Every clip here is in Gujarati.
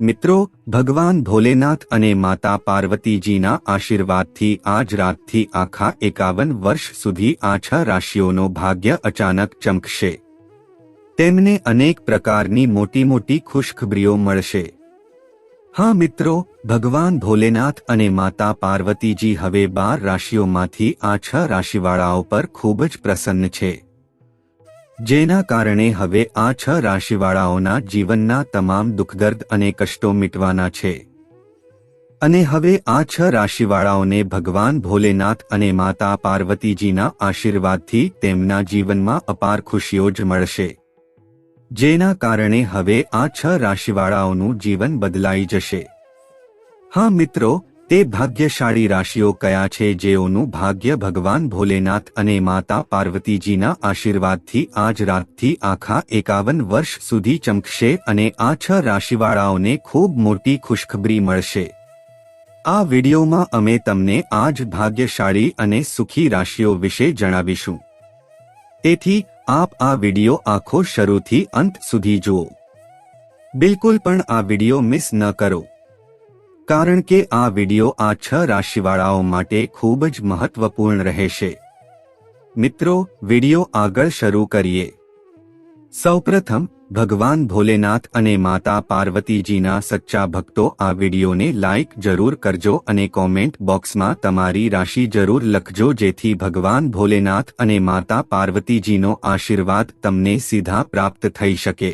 મિત્રો, ભગવાન ભોલેનાથ અને માતા પાર્વતીજીના આશીર્વાદથી આજ રાતથી આખા એકાવન વર્ષ સુધી આ છ રાશિઓનો ભાગ્ય અચાનક ચમકશે. તેમને અનેક પ્રકારની મોટી મોટી ખુશખબરીઓ મળશે. હા મિત્રો, ભગવાન ભોલેનાથ અને માતા પાર્વતીજી હવે બાર રાશિઓમાંથી આ છ રાશિવાળાઓ પર ખૂબ જ પ્રસન્ન છે. જેના કારણે હવે આ છ રાશિવાળાઓના જીવનના તમામ દુઃખદર્દ અને કષ્ટો મિટવાના છે. અને હવે આ છ રાશિવાળાઓને ભગવાન ભોલેનાથ અને માતા પાર્વતીજીના આશીર્વાદથી તેમના જીવનમાં અપાર ખુશીઓ જ મળશે. જેના કારણે હવે આ છ રાશિવાળાઓનું જીવન બદલાઈ જશે. હા મિત્રો તે ભાગ્યશાળી રાશિઓ કયા છે જેઓનું ભાગ્ય ભગવાન ભોલેનાથ અને માતા પાર્વતીજીના આશીર્વાદથી આજ રાતથી આખા એકાવન વર્ષ સુધી ચમકશે અને આ છ રાશિવાળાઓને ખૂબ મોટી ખુશખબરી મળશે. આ વિડીયોમાં અમે તમને આજ ભાગ્યશાળી અને સુખી રાશિઓ વિશે જણાવીશું. તેથી, આપ આ વીડિયો આખો શરૂથી અંત સુધી જુઓ. બિલકુલ પણ આ વીડિયો મિસ ન કરો. કારણ કે આ વિડિયો આ છ રાશિવાળાઓ માટે ખૂબ જ મહત્વપૂર્ણ રહેશે. મિત્રો, વિડિયો આગળ શરૂ કરીએ. સૌપ્રથમ, ભગવાન ભોલેનાથ અને માતા પાર્વતીજીના સચ્ચા ભક્તો આ વિડીયોને લાઇક જરૂર કરજો અને કોમેન્ટ બોક્સમાં તમારી રાશિ જરૂર લખજો જેથી ભગવાન ભોલેનાથ અને માતા પાર્વતીજીનો આશીર્વાદ તમને સીધા પ્રાપ્ત થઈ શકે.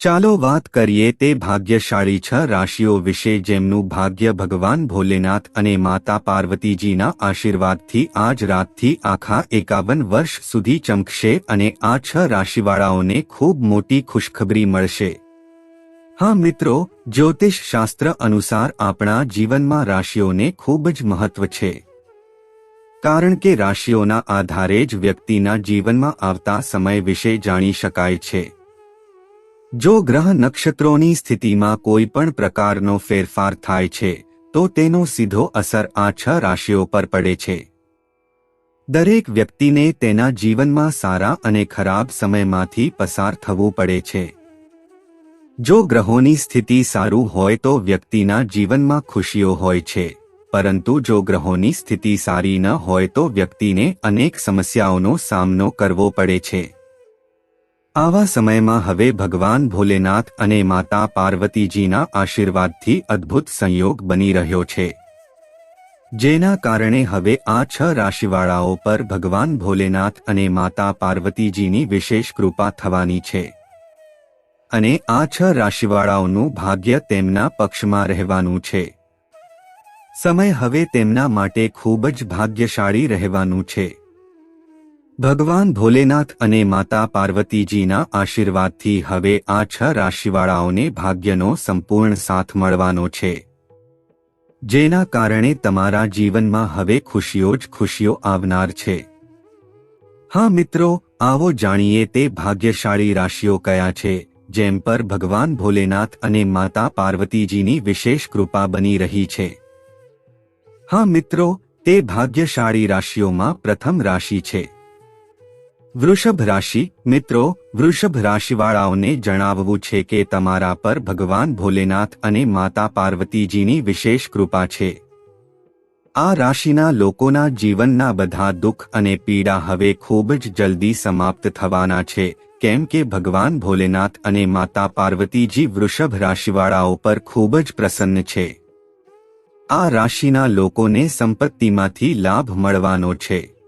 ચાલો વાત કરીએ તે ભાગ્યશાળી છ રાશિઓ વિશે જેમનું ભાગ્ય ભગવાન ભોલેનાથ અને માતા પાર્વતીજીના આશીર્વાદથી આજ રાતથી આખા એકાવન વર્ષ સુધી ચમકશે અને આ છ રાશિવાળાઓને ખૂબ મોટી ખુશખબરી મળશે. હા મિત્રો, જ્યોતિષ શાસ્ત્ર અનુસાર આપણા જીવનમાં રાશિઓને ખૂબ જ મહત્વ છે. કારણ કે રાશિઓના આધારે જ વ્યક્તિના જીવનમાં આવતા સમય વિશે જાણી શકાય છે. જો ગ્રહ નક્ષત્રોની સ્થિતિમાં કોઈ પણ પ્રકારનો ફેરફાર થાય છે, તો તેનો સીધો અસર આ છ રાશિઓ પર પડે છે. દરેક વ્યક્તિને તેના જીવનમાં સારા અને ખરાબ સમયમાંથી પસાર થવું પડે છે. જો ગ્રહોની સ્થિતિ સારું હોય તો વ્યક્તિના જીવનમાં ખુશીઓ હોય છે, પરંતુ જો ગ્રહોની સ્થિતિ સારી ન હોય તો વ્યક્તિને અનેક સમસ્યાઓનો સામનો કરવો પડે છે. આવા સમયમાં હવે ભગવાન ભોલેનાથ અને માતા પાર્વતીજીના આશીર્વાદથી અદ્ભુત સંયોગ બની રહ્યો છે. જેના કારણે હવે આ છ રાશિવાળાઓ પર ભગવાન ભોલેનાથ અને માતા પાર્વતીજીની વિશેષ કૃપા થવાની છે. અને આ છ રાશિવાળાઓનું ભાગ્ય તેમના પક્ષમાં રહેવાનું છે. સમય હવે તેમના માટે ખૂબ જ ભાગ્યશાળી રહેવાનું છે. ભગવાન ભોલેનાથ અને માતા પાર્વતીજીના આશીર્વાદથી હવે આ છ રાશિવાળાઓને ભાગ્યનો સંપૂર્ણ સાથ મળવાનો છે. જેના કારણે તમારા જીવનમાં હવે ખુશીઓ જ ખુશીઓ આવનાર છે. હા મિત્રો, આવો જાણીએ તે ભાગ્યશાળી રાશિઓ કયા છે, જેમ પર ભગવાન ભોલેનાથ અને માતા પાર્વતીજીની વિશેષ કૃપા બની રહી છે. હા મિત્રો, તે ભાગ્યશાળી રાશિઓમાં પ્રથમ રાશિ છે. વૃષભ રાશિ, મિત્રો, વૃષભ રાશિવાળાઓને જણાવવું છે કે તમારા પર ભગવાન ભોલેનાથ અને માતા પાર્વતીજીની વિશેષ કૃપા છે. આ રાશિના લોકોના જીવનના બધા દુઃખ અને પીડા હવે ખૂબ જ જલ્દી સમાપ્ત થવાના છે. કેમ કે ભગવાન ભોલેનાથ અને માતા પાર્વતીજી વૃષભ રાશિવાળાઓ પર ખૂબ જ પ્રસન્ન છે. આ રાશિના લોકોને સંપત્તિમાંથી લાભ મળવાનો છે.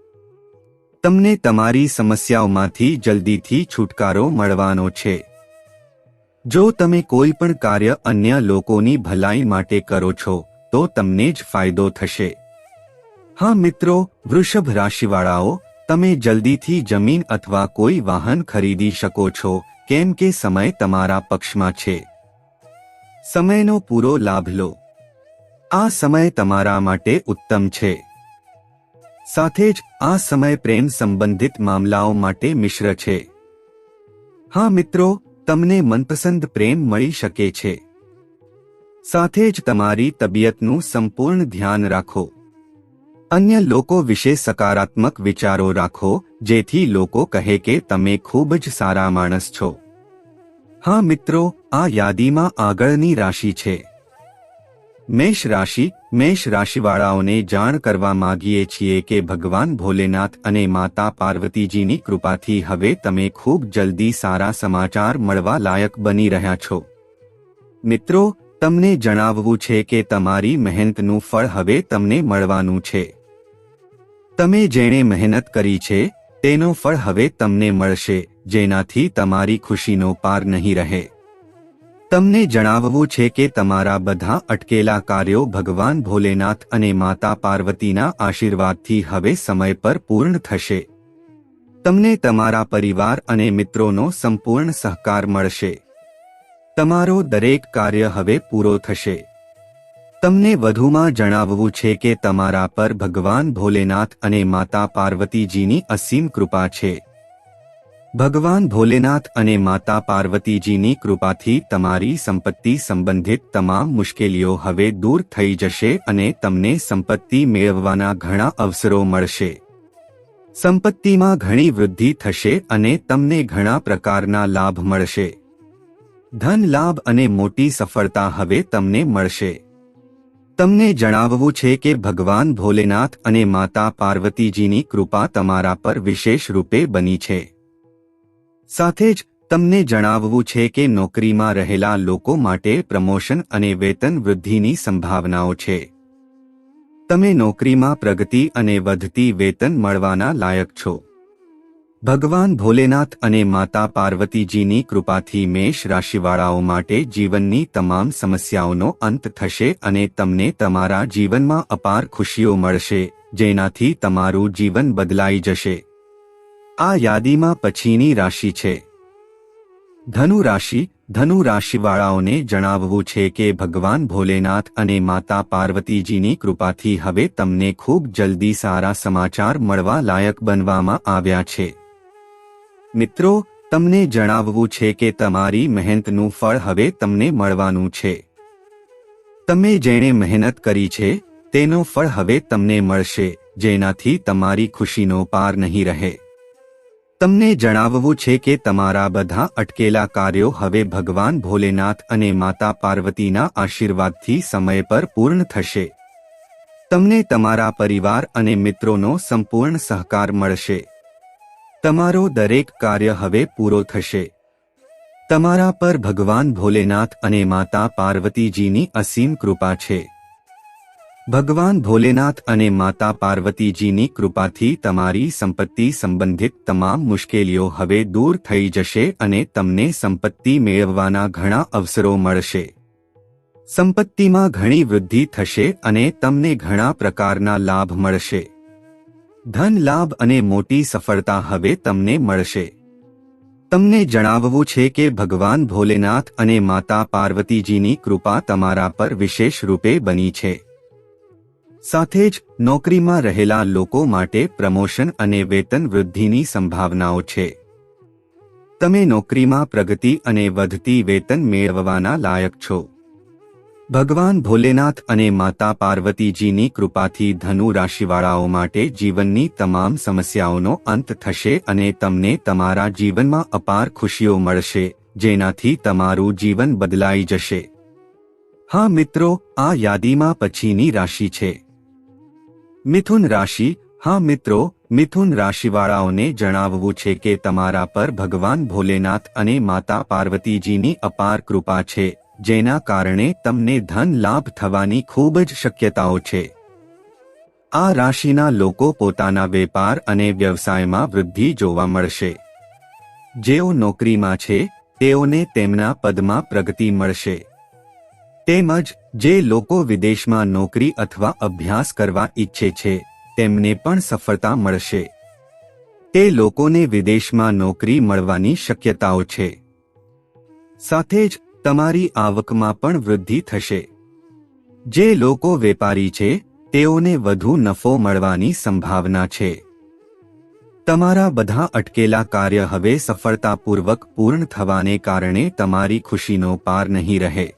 તમને તમારી સમસ્યાઓમાંથી જલ્દીથી છુટકારો મળવાનો છે. જો તમે કોઈ પણ કાર્ય અન્ય લોકોની ભલાઈ માટે કરો છો, તો તમને જ ફાયદો થશે. હા મિત્રો, વૃષભ રાશિવાળાઓ, તમે જલ્દીથી જમીન અથવા કોઈ વાહન ખરીદી શકો છો, કેમ કે સમય તમારા પક્ષમાં છે. સમયનો પૂરો લાભ લો. આ સમય તમારા માટે ઉત્તમ છે. સાથે જ આ સમય પ્રેમ સંબંધિત મામલાઓ માટે મિશ્ર છે. હા મિત્રો, તમને મનપસંદ પ્રેમ મળી શકે છે. સાથે જ તમારી તબિયતનું સંપૂર્ણ ધ્યાન રાખો. અન્ય લોકો વિશે સકારાત્મક વિચારો રાખો, જેથી લોકો કહે કે તમે ખૂબ જ સારા માણસ છો. હા મિત્રો, આ યાદીમાં આગળની રાશિ છે. મેષ રાશિ મેષ રાશિવાળાઓને જાણ કરવા માગીએ છીએ કે ભગવાન ભોલેનાથ અને માતા પાર્વતીજીની કૃપાથી હવે તમે ખૂબ જલ્દી સારા સમાચાર મળવા લાયક બની રહ્યા છો. મિત્રો, તમને જણાવવું છે કે તમારી મહેનતનું ફળ હવે તમને મળવાનું છે. તમે જેણે મહેનત કરી છે, તેનો ફળ હવે તમને મળશે, જેનાથી તમારી ખુશીનો પાર નહીં રહે. તમને જણાવવું છે કે તમારા બધા અટકેલા કાર્યો ભગવાન ભોલેનાથ અને માતા પાર્વતીના આશીર્વાદથી હવે સમય પર પૂર્ણ થશે. તમને તમારા પરિવાર અને મિત્રોનો સંપૂર્ણ સહકાર મળશે. તમારો દરેક કાર્ય હવે પૂરો થશે. તમને વધુમાં જણાવવું છે કે તમારા પર ભગવાન ભોલેનાથ અને માતા પાર્વતીજીની અસીમ કૃપા છે. ભગવાન ભોલેનાથ અને માતા પાર્વતીજીની કૃપાથી તમારી સંપત્તિ સંબંધિત તમામ મુશ્કેલીઓ હવે દૂર થઈ જશે અને તમને સંપત્તિ મેળવવાના ઘણા અવસરો મળશે. સંપત્તિમાં ઘણી વૃદ્ધિ થશે અને તમને ઘણા પ્રકારના લાભ મળશે. ધન લાભ અને મોટી સફળતા હવે તમને મળશે. તમને જણાવવું છે કે ભગવાન ભોલેનાથ અને માતા પાર્વતીજીની કૃપા તમારા પર વિશેષ રૂપે બની છે. સાથે જ, તમને જણાવવું છે કે નોકરીમાં રહેલા લોકો માટે પ્રમોશન અને વેતન વૃદ્ધિની સંભાવનાઓ છે. તમે નોકરીમાં પ્રગતિ અને વધતી વેતન મળવાના લાયક છો. ભગવાન ભોલેનાથ અને માતા પાર્વતીજીની કૃપાથી મેષ રાશિવાળાઓ માટે જીવનની તમામ સમસ્યાઓનો અંત થશે અને તમને તમારા જીવનમાં અપાર ખુશીઓ મળશે, જેનાથી તમારું જીવન બદલાઈ જશે. આ યાદીમાં પછીની રાશિ છે. ધનુ રાશિ, ધનુ રાશિવાળાઓને જણાવવું છે કે ભગવાન ભોલેનાથ અને માતા પાર્વતીજીની કૃપાથી હવે તમને ખૂબ જલ્દી સારા સમાચાર મળવા લાયક બનવામાં આવ્યા છે. મિત્રો, તમને જણાવવું છે કે તમારી મહેનતનું ફળ હવે તમને મળવાનું છે. તમે જેણે મહેનત કરી છે, તેનો ફળ હવે તમને મળશે, જેનાથી તમારી ખુશીનો પાર નહીં રહે. તમને જણાવવું છે કે તમારા બધા અટકેલા કાર્યો હવે ભગવાન ભોલેનાથ અને માતા પાર્વતીના આશીર્વાદથી સમય પર પૂર્ણ થશે. તમને તમારા પરિવાર અને મિત્રોનો સંપૂર્ણ સહકાર મળશે. તમારો દરેક કાર્ય હવે પૂરો થશે. તમારા પર ભગવાન ભોલેનાથ અને માતા પાર્વતીજીની અસીમ કૃપા છે. ભગવાન ભોલેનાથ અને માતા પાર્વતીજીની કૃપાથી તમારી સંપત્તિ સંબંધિત તમામ મુશ્કેલીઓ હવે દૂર થઈ જશે અને તમને સંપત્તિ મેળવવાના ઘણા અવસરો મળશે. સંપત્તિમાં ઘણી વૃદ્ધિ થશે અને તમને ઘણા પ્રકારના લાભ મળશે. ધન લાભ અને મોટી સફળતા હવે તમને મળશે. તમને જણાવવું છે કે ભગવાન ભોલેનાથ અને માતા પાર્વતીજીની કૃપા તમારા પર વિશેષ રૂપે બની છે. સાથે જ નોકરીમાં રહેલા લોકો માટે પ્રમોશન અને વેતન વૃદ્ધિની સંભાવનાઓ છે. તમે નોકરીમાં પ્રગતિ અને વધતી વેતન મેળવવાના લાયક છો. ભગવાન ભોલેનાથ અને માતા પાર્વતીજીની કૃપાથી ધનુ રાશિવાળાઓ માટે જીવનની તમામ સમસ્યાઓનો અંત થશે અને તમને તમારા જીવનમાં અપાર ખુશીઓ મળશે, જેનાથી તમારું જીવન બદલાઈ જશે. હા મિત્રો, આ યાદીમાં પછીની રાશિ છે. મિથુન રાશિ, હા મિત્રો, મિથુન રાશિવાળાઓને જણાવવું છે કે તમારા પર ભગવાન ભોલેનાથ અને માતા પાર્વતીજીની અપાર કૃપા છે, જેના કારણે તમને ધન લાભ થવાની ખૂબ જ શક્યતાઓ છે. આ રાશિના લોકો પોતાના વેપાર અને વ્યવસાયમાં વૃદ્ધિ જોવા મળશે. જેઓ નોકરીમાં છે, તેઓને તેમના પદમાં પ્રગતિ મળશે. તેમજ જે લોકો વિદેશમાં નોકરી અથવા અભ્યાસ કરવા ઈચ્છે છે, તેમને પણ સફળતા મળશે. તે લોકોને વિદેશમાં નોકરી મળવાની શક્યતાઓ છે. સાથે જ તમારી આવકમાં પણ વૃદ્ધિ થશે. જે લોકો વેપારી છે, તેઓને વધુ નફો મળવાની સંભાવના છે. તમારા બધા અટકેલા કાર્ય હવે સફળતાપૂર્વક પૂર્ણ થવાને કારણે તમારી ખુશીનો પાર નહીં રહે.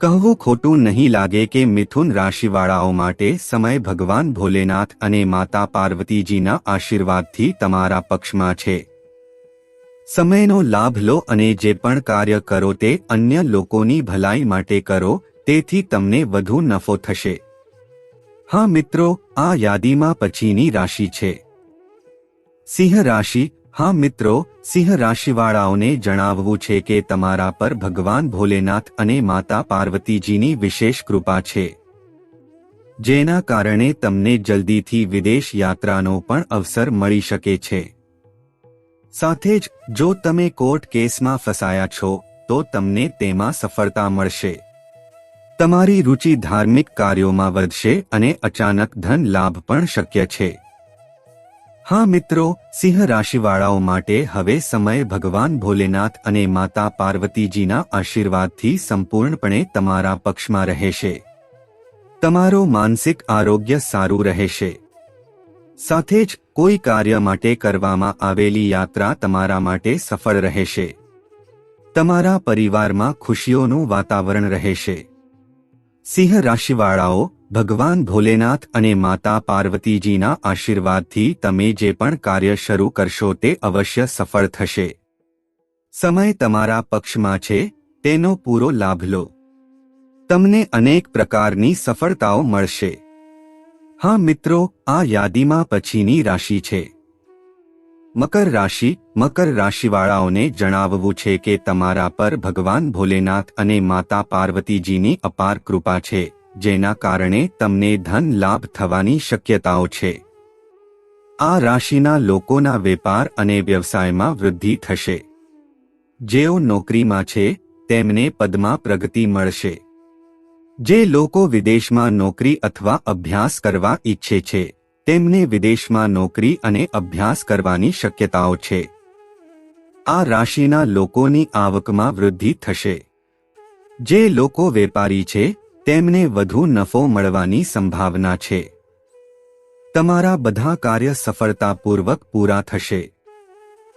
કહવું ખોટું નહીં લાગે કે મિથુન રાશિવાળાઓ માટે સમય ભગવાન ભોલેનાથ અને માતા પાર્વતીજીના આશીર્વાદથી તમારા પક્ષમાં છે. સમયનો લાભ લો અને જે પણ કાર્ય કરો તે અન્ય લોકોની ભલાઈ માટે કરો, તેથી તમને વધુ નફો થશે. હા મિત્રો, આ યાદીમાં પછીની રાશિ છે. સિંહ રાશિ હા મિત્રો, સિંહ રાશિવાળાઓને જણાવવું છે કે તમારા પર ભગવાન ભોલેનાથ અને માતા પાર્વતીજીની વિશેષ કૃપા છે. જેના કારણે તમને જલ્દીથી વિદેશ યાત્રાનો પણ અવસર મળી શકે છે. સાથે જ, જો તમે કોર્ટ કેસમાં ફસાયા છો, તો તમને તેમાં સફળતા મળશે. તમારી રુચિ ધાર્મિક કાર્યોમાં વધશે અને અચાનક ધન લાભ પણ શક્ય છે. હા મિત્રો, સિંહ રાશિવાળાઓ માટે હવે સમય ભગવાન ભોલેનાથ અને માતા પાર્વતીજીના આશીર્વાદથી સંપૂર્ણપણે તમારા પક્ષમાં રહેશે. તમારો માનસિક આરોગ્ય સારું રહેશે. સાથે જ કોઈ કાર્ય માટે કરવામાં આવેલી યાત્રા તમારા માટે સફળ રહેશે. તમારા પરિવારમાં ખુશીઓનું વાતાવરણ રહેશે. સિંહ રાશિવાળાઓ ભગવાન ભોલેનાથ અને માતા પાર્વતીજીના આશીર્વાદથી તમે જે પણ કાર્ય શરૂ કરશો તે અવશ્ય સફળ થશે. સમય તમારા પક્ષમાં છે, તેનો પૂરો લાભ લો. તમને અનેક પ્રકારની સફળતાઓ મળશે. હા મિત્રો, આ યાદીમાં પછીની રાશિ છે. મકર રાશિ, મકર રાશિવાળાઓને જણાવવું છે કે તમારા પર ભગવાન ભોલેનાથ અને માતા પાર્વતીજીની અપાર કૃપા છે. જેના કારણે તમને ધન લાભ થવાની શક્યતાઓ છે. આ રાશિના લોકોના વેપાર અને વ્યવસાયમાં વૃદ્ધિ થશે. જેઓ નોકરીમાં છે, તેમને પદમાં પ્રગતિ મળશે. જે લોકો વિદેશમાં નોકરી અથવા અભ્યાસ કરવા ઈચ્છે છે, તેમને વિદેશમાં નોકરી અને અભ્યાસ કરવાની શક્યતાઓ છે. આ રાશિના લોકોની આવકમાં વૃદ્ધિ થશે. જે લોકો વેપારી છે તેમને વધુ નફો મળવાની સંભાવના છે. તમારા બધા કાર્ય સફળતાપૂર્વક પૂરા થશે.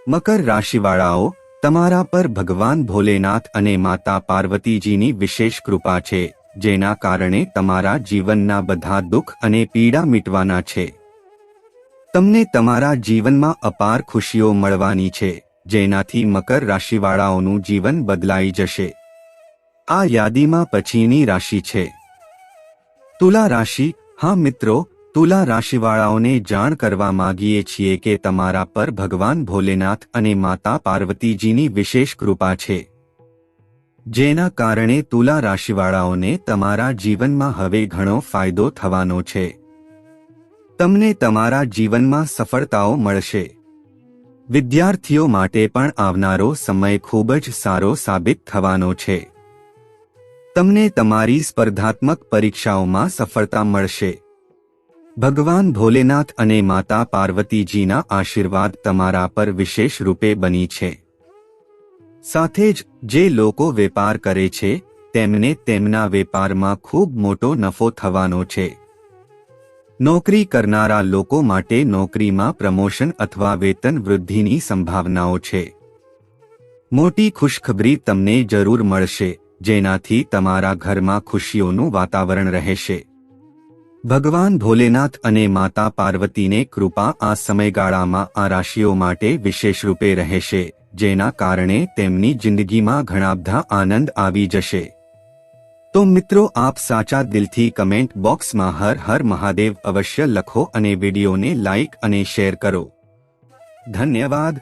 મકર રાશિવાળાઓ, તમારા પર ભગવાન ભોલેનાથ અને માતા પાર્વતીજીની વિશેષ કૃપા છે, જેના કારણે તમારા જીવનના બધા દુઃખ અને પીડા મીટવાના છે. તમને તમારા જીવનમાં અપાર ખુશીઓ મળવાની છે, જેનાથી મકર રાશિવાળાઓનું જીવન બદલાઈ જશે. આ યાદીમાં પછીની રાશિ છે. તુલા રાશિ, હા મિત્રો, તુલા રાશિવાળાઓને જાણ કરવા માગીએ છીએ કે તમારા પર ભગવાન ભોલેનાથ અને માતા પાર્વતીજીની વિશેષ કૃપા છે. જેના કારણે તુલા રાશિવાળાઓને તમારા જીવનમાં હવે ઘણો ફાયદો થવાનો છે. તમને તમારા જીવનમાં સફળતાઓ મળશે. વિદ્યાર્થીઓ માટે પણ આવનારો સમય ખૂબ જ સારો સાબિત થવાનો છે. તમને તમારી સ્પર્ધાત્મક પરીક્ષાઓમાં સફળતા મળશે. ભગવાન ભોલેનાથ અને માતા પાર્વતીજીના આશીર્વાદ તમારા પર વિશેષ રૂપે બની છે. સાથે જ, જે લોકો વેપાર કરે છે, તેમને તેમના વેપારમાં ખૂબ મોટો નફો થવાનો છે. નોકરી કરનારા લોકો માટે નોકરીમાં પ્રમોશન અથવા વેતન વૃદ્ધિની સંભાવનાઓ છે. મોટી ખુશખબરી તમને જરૂર મળશે. જેનાથી તમારા ઘરમાં ખુશીઓનું વાતાવરણ રહેશે. ભગવાન ભોલેનાથ અને માતા પાર્વતીને કૃપા આ સમયગાળામાં આ રાશિઓ માટે વિશેષ રૂપે રહેશે, જેના કારણે તેમની જિંદગીમાં ઘણા બધા આનંદ આવી જશે. તો મિત્રો, આપ સાચા દિલથી કમેન્ટ બોક્સમાં હર હર મહાદેવ અવશ્ય લખો અને વિડીયોને લાઇક અને શેર કરો. ધન્યવાદ.